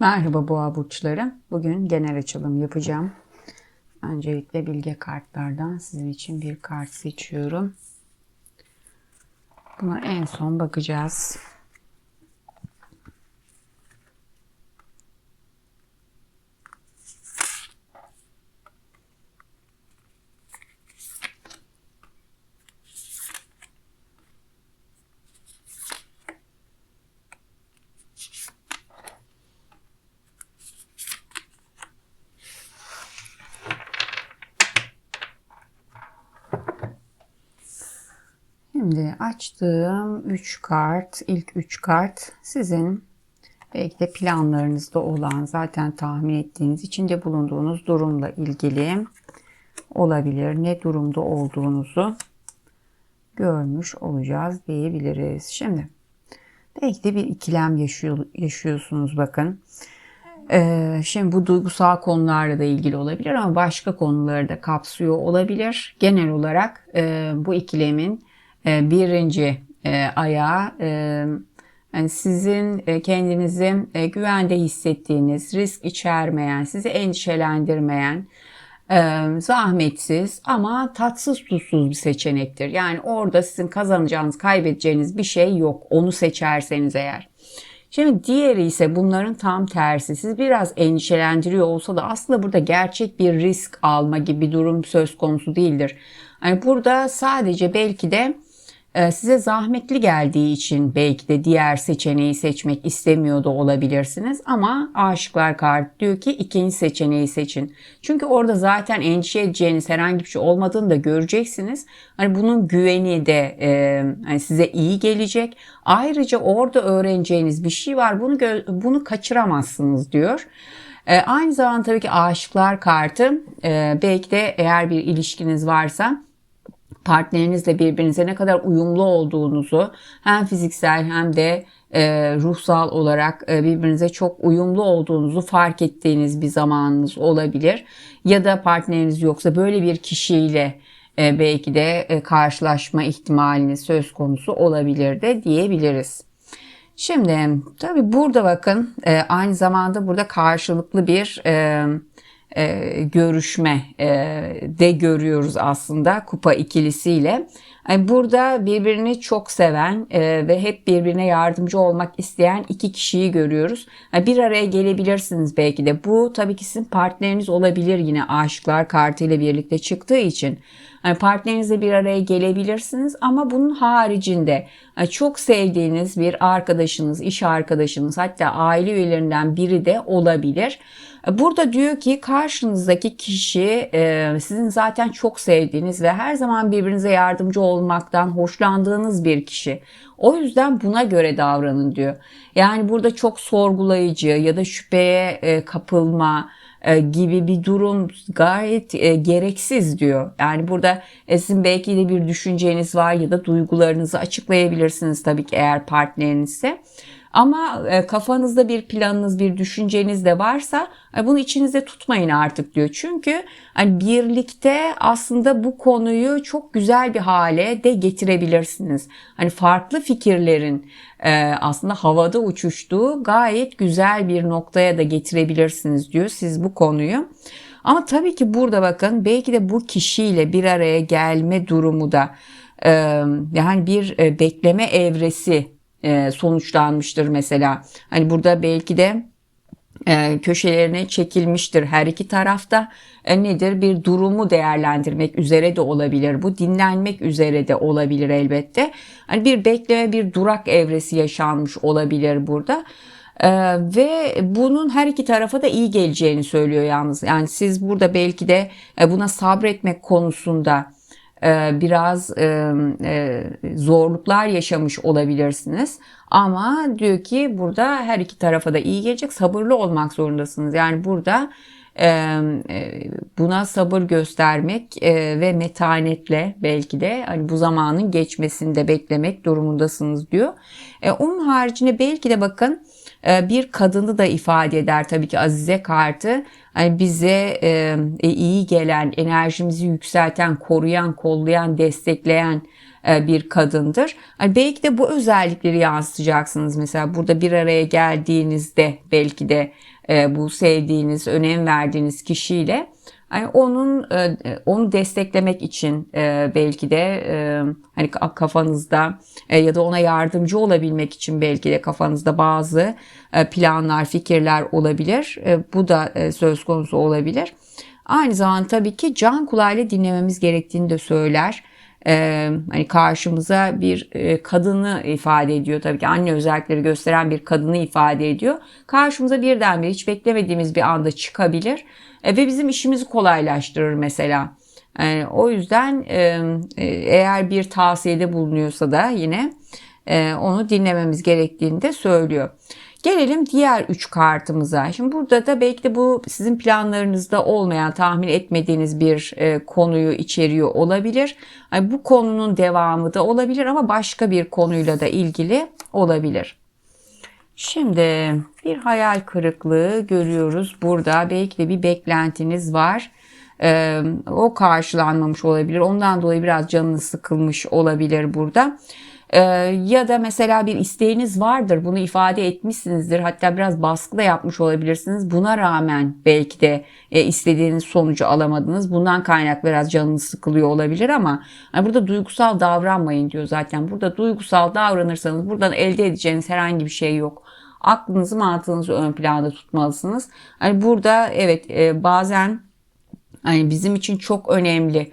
Merhaba boğa burçları. Bugün genel açılım yapacağım. Öncelikle bilge kartlardan sizin için bir kart seçiyorum. Buna en son bakacağız. Şimdi açtığım 3 kart, ilk 3 kart sizin belki de planlarınızda olan, zaten tahmin ettiğiniz, içinde bulunduğunuz durumla ilgili olabilir. Ne durumda olduğunuzu görmüş olacağız diyebiliriz. Şimdi belki de bir ikilem yaşıyor, yaşıyorsunuz bakın. Ee, şimdi bu duygusal konularla da ilgili olabilir ama başka konuları da kapsıyor olabilir. Genel olarak e, bu ikilemin e, birinci e, ayağı e, sizin e, kendinizi e, güvende hissettiğiniz, risk içermeyen, sizi endişelendirmeyen, zahmetsiz ama tatsız tuzsuz bir seçenektir. Yani orada sizin kazanacağınız, kaybedeceğiniz bir şey yok. Onu seçerseniz eğer. Şimdi diğeri ise bunların tam tersi. Siz biraz endişelendiriyor olsa da aslında burada gerçek bir risk alma gibi bir durum söz konusu değildir. Yani burada sadece belki de ee, size zahmetli geldiği için belki de diğer seçeneği seçmek istemiyor da olabilirsiniz ama aşıklar kart diyor ki ikinci seçeneği seçin. Çünkü orada zaten endişe edeceğiniz herhangi bir şey olmadığını da göreceksiniz. Hani bunun güveni de e, hani size iyi gelecek. Ayrıca orada öğreneceğiniz bir şey var. Bunu bunu kaçıramazsınız diyor. E, aynı zamanda tabii ki aşıklar kartı e, belki de eğer bir ilişkiniz varsa partnerinizle birbirinize ne kadar uyumlu olduğunuzu hem fiziksel hem de e, ruhsal olarak e, birbirinize çok uyumlu olduğunuzu fark ettiğiniz bir zamanınız olabilir. Ya da partneriniz yoksa böyle bir kişiyle e, belki de e, karşılaşma ihtimaliniz söz konusu olabilir de diyebiliriz. Şimdi tabi burada bakın e, aynı zamanda burada karşılıklı bir e, e, görüşme e, de görüyoruz aslında kupa ikilisiyle. Yani burada birbirini çok seven e, ve hep birbirine yardımcı olmak isteyen iki kişiyi görüyoruz. Yani bir araya gelebilirsiniz belki de. Bu tabii ki sizin partneriniz olabilir yine aşıklar kartıyla birlikte çıktığı için. Partnerinizle bir araya gelebilirsiniz ama bunun haricinde çok sevdiğiniz bir arkadaşınız, iş arkadaşınız hatta aile üyelerinden biri de olabilir. Burada diyor ki karşınızdaki kişi e, sizin zaten çok sevdiğiniz ve her zaman birbirinize yardımcı olmaktan hoşlandığınız bir kişi. O yüzden buna göre davranın diyor. Yani burada çok sorgulayıcı ya da şüpheye e, kapılma, e, gibi bir durum gayet e, gereksiz diyor. Yani burada e, sizin belki de bir düşünceniz var ya da duygularınızı açıklayabilirsiniz tabii ki eğer partnerinizse. Ama e, kafanızda bir planınız, bir düşünceniz de varsa e, bunu içinizde tutmayın artık diyor. Çünkü hani birlikte aslında bu konuyu çok güzel bir hale de getirebilirsiniz. Hani farklı fikirlerin e, aslında havada uçuştuğu gayet güzel bir noktaya da getirebilirsiniz diyor siz bu konuyu. Ama tabii ki burada bakın belki de bu kişiyle bir araya gelme durumu da yani bir bekleme evresi e, sonuçlanmıştır mesela. Hani burada belki de e, köşelerine çekilmiştir her iki tarafta. E, nedir? Bir durumu değerlendirmek üzere de olabilir. Bu dinlenmek üzere de olabilir elbette. Hani bir bekleme, bir durak evresi yaşanmış olabilir burada. Ve bunun her iki tarafa da iyi geleceğini söylüyor yalnız. Yani siz burada belki de buna sabretmek konusunda biraz e, e, zorluklar yaşamış olabilirsiniz. Ama diyor ki burada her iki tarafa da iyi gelecek. Sabırlı olmak zorundasınız. Yani burada buna sabır göstermek ve metanetle belki de hani bu zamanın geçmesinde beklemek durumundasınız diyor. Onun haricinde belki de bakın bir kadını da ifade eder tabii ki Azize kartı. Hani bize e, iyi gelen, enerjimizi yükselten, koruyan, kollayan, destekleyen e, bir kadındır. Hani belki de bu özellikleri yansıtacaksınız. Mesela burada bir araya geldiğinizde belki de e, bu sevdiğiniz, önem verdiğiniz kişiyle yani onun e, onu desteklemek için e, belki de hani kafanızda ya da ona yardımcı olabilmek için belki de kafanızda bazı planlar, fikirler olabilir. Bu da söz konusu olabilir. Aynı zamanda tabii ki can kulağıyla dinlememiz gerektiğini de söyler e, hani karşımıza bir e, kadını ifade ediyor. Tabii ki anne özellikleri gösteren bir kadını ifade ediyor. Karşımıza birdenbire hiç beklemediğimiz bir anda çıkabilir e, ve bizim işimizi kolaylaştırır mesela. Yani o yüzden e, e, eğer bir tavsiyede bulunuyorsa da yine e, onu dinlememiz gerektiğini de söylüyor. Gelelim diğer üç kartımıza. Şimdi burada da belki de bu sizin planlarınızda olmayan, tahmin etmediğiniz bir e, konuyu içeriyor olabilir. Yani bu konunun devamı da olabilir ama başka bir konuyla da ilgili olabilir. Şimdi bir hayal kırıklığı görüyoruz burada. Belki de bir beklentiniz var. Ee, o karşılanmamış olabilir. Ondan dolayı biraz canınız sıkılmış olabilir burada. Ee, ya da mesela bir isteğiniz vardır bunu ifade etmişsinizdir hatta biraz baskı da yapmış olabilirsiniz. Buna rağmen belki de e, istediğiniz sonucu alamadınız. Bundan kaynaklı biraz canınız sıkılıyor olabilir ama yani burada duygusal davranmayın diyor zaten. Burada duygusal davranırsanız buradan elde edeceğiniz herhangi bir şey yok. Aklınızı mantığınızı ön planda tutmalısınız. Hani burada evet e, bazen hani bizim için çok önemli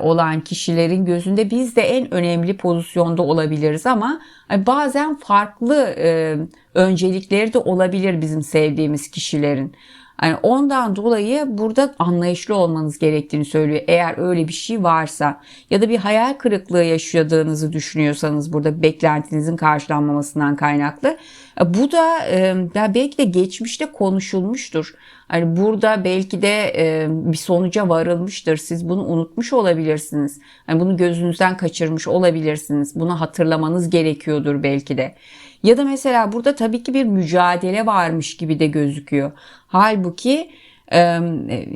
olan kişilerin gözünde biz de en önemli pozisyonda olabiliriz ama bazen farklı e, öncelikleri de olabilir bizim sevdiğimiz kişilerin. Yani ondan dolayı burada anlayışlı olmanız gerektiğini söylüyor. Eğer öyle bir şey varsa ya da bir hayal kırıklığı yaşadığınızı düşünüyorsanız burada beklentinizin karşılanmamasından kaynaklı. E, bu da ya belki de geçmişte konuşulmuştur. Hani burada belki de e, bir sonuca varılmıştır. Siz bunu unutmuş olabilirsiniz. Hani bunu gözünüzden kaçırmış olabilirsiniz. Bunu hatırlamanız gerekiyordur belki de. Ya da mesela burada tabii ki bir mücadele varmış gibi de gözüküyor. Halbuki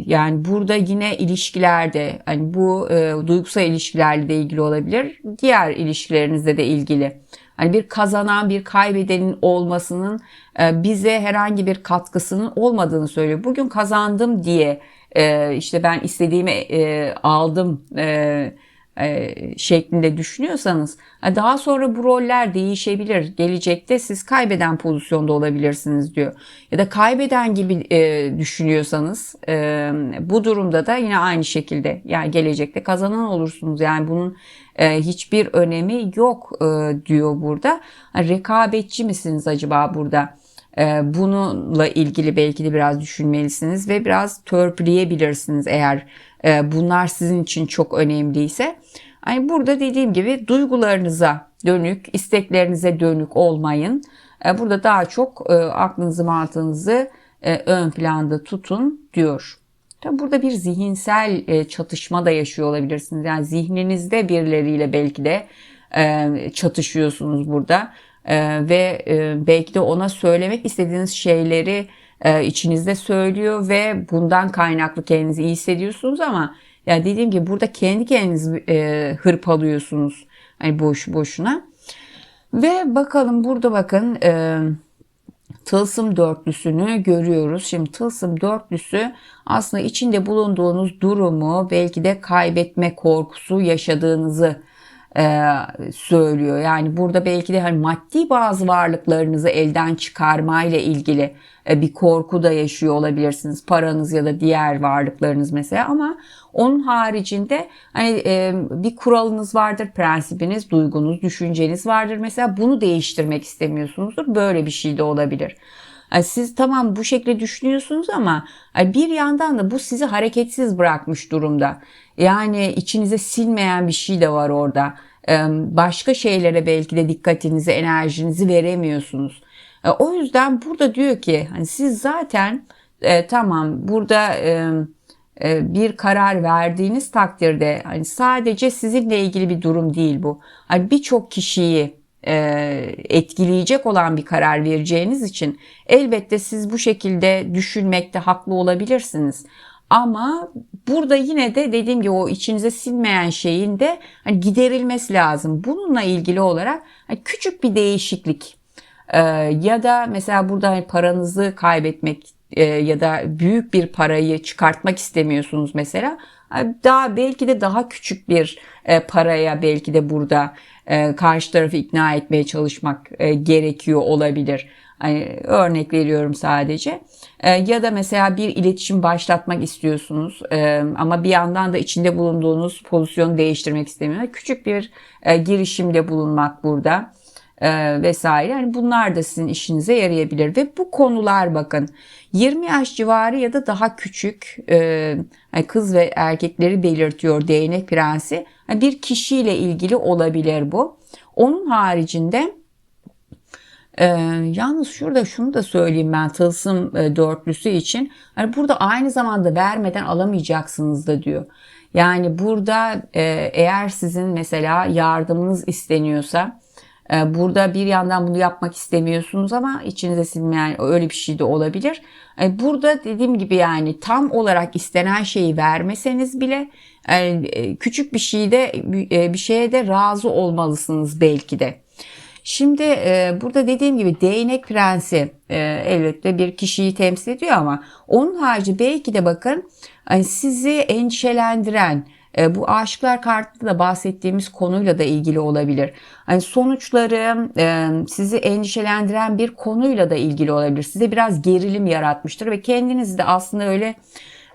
yani burada yine ilişkilerde hani bu e, duygusal ilişkilerle de ilgili olabilir. Diğer ilişkilerinizle de ilgili. Hani bir kazanan bir kaybedenin olmasının e, bize herhangi bir katkısının olmadığını söylüyor. Bugün kazandım diye e, işte ben istediğimi e, aldım şeklinde düşünüyorsanız daha sonra bu roller değişebilir. Gelecekte siz kaybeden pozisyonda olabilirsiniz diyor. Ya da kaybeden gibi düşünüyorsanız bu durumda da yine aynı şekilde yani gelecekte kazanan olursunuz. Yani bunun e, hiçbir önemi yok e, diyor burada. rekabetçi misiniz acaba burada? E, bununla ilgili belki de biraz düşünmelisiniz ve biraz törpüleyebilirsiniz eğer e, bunlar sizin için çok önemliyse. Yani burada dediğim gibi duygularınıza dönük, isteklerinize dönük olmayın. E, burada daha çok e, aklınızı, mantığınızı e, ön planda tutun diyor. Tabi burada bir zihinsel e, çatışma da yaşıyor olabilirsiniz. Yani zihninizde birileriyle belki de çatışıyorsunuz burada. Ve belki de ona söylemek istediğiniz şeyleri içinizde söylüyor ve bundan kaynaklı kendinizi iyi hissediyorsunuz ama ya dediğim gibi burada kendi kendinizi hırpalıyorsunuz. Hani boş boşuna. Ve bakalım burada bakın tılsım dörtlüsünü görüyoruz. Şimdi tılsım dörtlüsü aslında içinde bulunduğunuz durumu belki de kaybetme korkusu yaşadığınızı e, söylüyor. Yani burada belki de hani maddi bazı varlıklarınızı elden çıkarmayla ilgili e, bir korku da yaşıyor olabilirsiniz. Paranız ya da diğer varlıklarınız mesela ama onun haricinde hani e, bir kuralınız vardır, prensibiniz, duygunuz, düşünceniz vardır. Mesela bunu değiştirmek istemiyorsunuzdur. Böyle bir şey de olabilir. Siz tamam bu şekilde düşünüyorsunuz ama bir yandan da bu sizi hareketsiz bırakmış durumda. Yani içinize silmeyen bir şey de var orada. Başka şeylere belki de dikkatinizi, enerjinizi veremiyorsunuz. E, o yüzden burada diyor ki hani siz zaten e, tamam burada e, e, bir karar verdiğiniz takdirde hani sadece sizinle ilgili bir durum değil bu. Hani birçok kişiyi etkileyecek olan bir karar vereceğiniz için elbette siz bu şekilde düşünmekte haklı olabilirsiniz. Ama burada yine de dediğim gibi o içinize sinmeyen şeyin de hani giderilmesi lazım. Bununla ilgili olarak hani küçük bir değişiklik ee, ya da mesela burada hani paranızı kaybetmek e, ya da büyük bir parayı çıkartmak istemiyorsunuz mesela. Hani Daha belki de daha küçük bir e, paraya belki de burada e, karşı tarafı ikna etmeye çalışmak e, gerekiyor olabilir. Hani örnek veriyorum sadece. E, ya da mesela bir iletişim başlatmak istiyorsunuz e, ama bir yandan da içinde bulunduğunuz pozisyonu değiştirmek istemiyorsunuz. Küçük bir e, girişimde bulunmak burada e, vesaire. Yani bunlar da sizin işinize yarayabilir ve bu konular bakın 20 yaş civarı ya da daha küçük e, kız ve erkekleri belirtiyor değnek prensi. Yani bir kişiyle ilgili olabilir bu. Onun haricinde ee, yalnız şurada şunu da söyleyeyim ben tılsım e, dörtlüsü için. Hani burada aynı zamanda vermeden alamayacaksınız da diyor. Yani burada e, eğer sizin mesela yardımınız isteniyorsa burada bir yandan bunu yapmak istemiyorsunuz ama içinize sinmeyen öyle bir şey de olabilir. E, burada dediğim gibi yani tam olarak istenen şeyi vermeseniz bile e, küçük bir şeyde e, bir şeye de razı olmalısınız belki de. Şimdi e, burada dediğim gibi değnek prensi e, elbette bir kişiyi temsil ediyor ama onun harici belki de bakın hani sizi endişelendiren e, bu aşıklar kartında da bahsettiğimiz konuyla da ilgili olabilir. Hani sonuçları e, sizi endişelendiren bir konuyla da ilgili olabilir. Size biraz gerilim yaratmıştır ve kendinizi de aslında öyle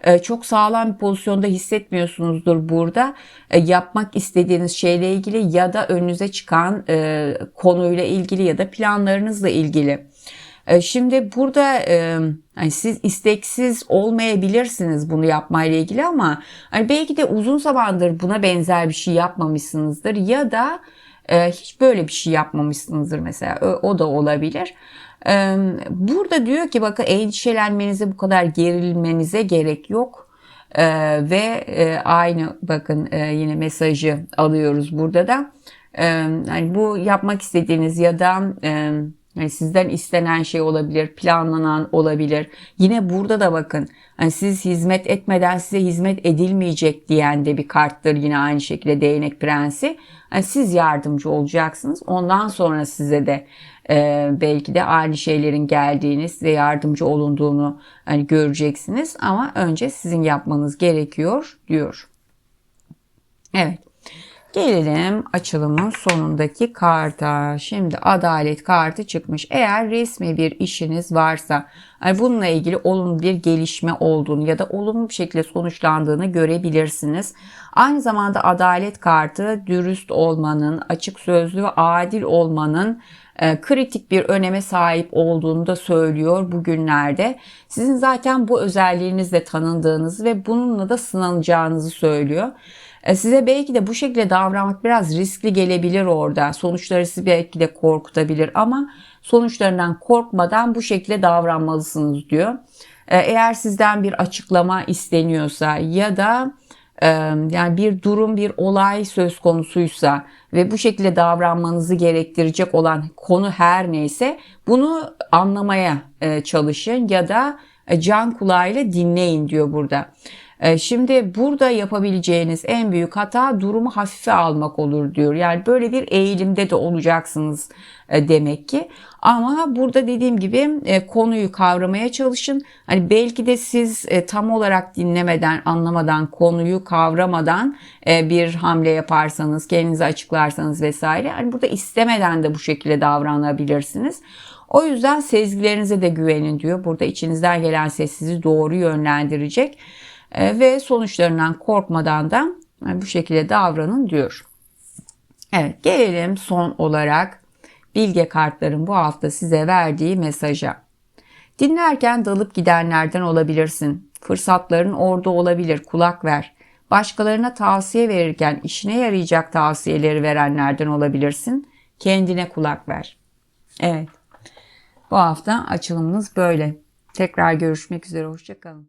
e, çok sağlam bir pozisyonda hissetmiyorsunuzdur burada. E, yapmak istediğiniz şeyle ilgili ya da önünüze çıkan e, konuyla ilgili ya da planlarınızla ilgili. Şimdi burada yani siz isteksiz olmayabilirsiniz bunu yapmayla ilgili ama hani belki de uzun zamandır buna benzer bir şey yapmamışsınızdır ya da hiç böyle bir şey yapmamışsınızdır mesela o da olabilir. Burada diyor ki bakın endişelenmenize bu kadar gerilmenize gerek yok. ve aynı bakın yine mesajı alıyoruz burada da. yani bu yapmak istediğiniz ya da yani sizden istenen şey olabilir, planlanan olabilir. Yine burada da bakın hani siz hizmet etmeden size hizmet edilmeyecek diyen de bir karttır yine aynı şekilde değnek prensi. Yani siz yardımcı olacaksınız. Ondan sonra size de e, belki de aynı şeylerin geldiğini, size yardımcı olunduğunu hani göreceksiniz. Ama önce sizin yapmanız gerekiyor diyor. Evet. Gelelim açılımın sonundaki karta. Şimdi adalet kartı çıkmış. Eğer resmi bir işiniz varsa bununla ilgili olumlu bir gelişme olduğunu ya da olumlu bir şekilde sonuçlandığını görebilirsiniz. Aynı zamanda adalet kartı dürüst olmanın, açık sözlü ve adil olmanın e, kritik bir öneme sahip olduğunu da söylüyor bugünlerde. Sizin zaten bu özelliğinizle tanındığınız ve bununla da sınanacağınızı söylüyor. E, size belki de bu şekilde davranmak biraz riskli gelebilir orada. Sonuçları sizi belki de korkutabilir ama sonuçlarından korkmadan bu şekilde davranmalısınız diyor. E, eğer sizden bir açıklama isteniyorsa ya da e, yani bir durum, bir olay söz konusuysa ve bu şekilde davranmanızı gerektirecek olan konu her neyse bunu anlamaya çalışın ya da can kulağıyla dinleyin diyor burada. Ee, şimdi burada yapabileceğiniz en büyük hata durumu hafife almak olur diyor. Yani böyle bir eğilimde de olacaksınız e, demek ki. Ama burada dediğim gibi e, konuyu kavramaya çalışın. Hani belki de siz e, tam olarak dinlemeden, anlamadan, konuyu kavramadan bir hamle yaparsanız, kendinizi açıklarsanız vesaire. Hani burada istemeden de bu şekilde davranabilirsiniz. O yüzden sezgilerinize de güvenin diyor. Burada içinizden gelen ses sizi doğru yönlendirecek. E, ve sonuçlarından korkmadan da bu şekilde davranın diyor. Evet gelelim son olarak bilge kartların bu hafta size verdiği mesaja. Dinlerken dalıp gidenlerden olabilirsin. Fırsatların orada olabilir. Kulak ver. Başkalarına tavsiye verirken işine yarayacak tavsiyeleri verenlerden olabilirsin. Kendine kulak ver. Evet. Bu hafta açılımımız böyle. Tekrar görüşmek üzere. Hoşçakalın.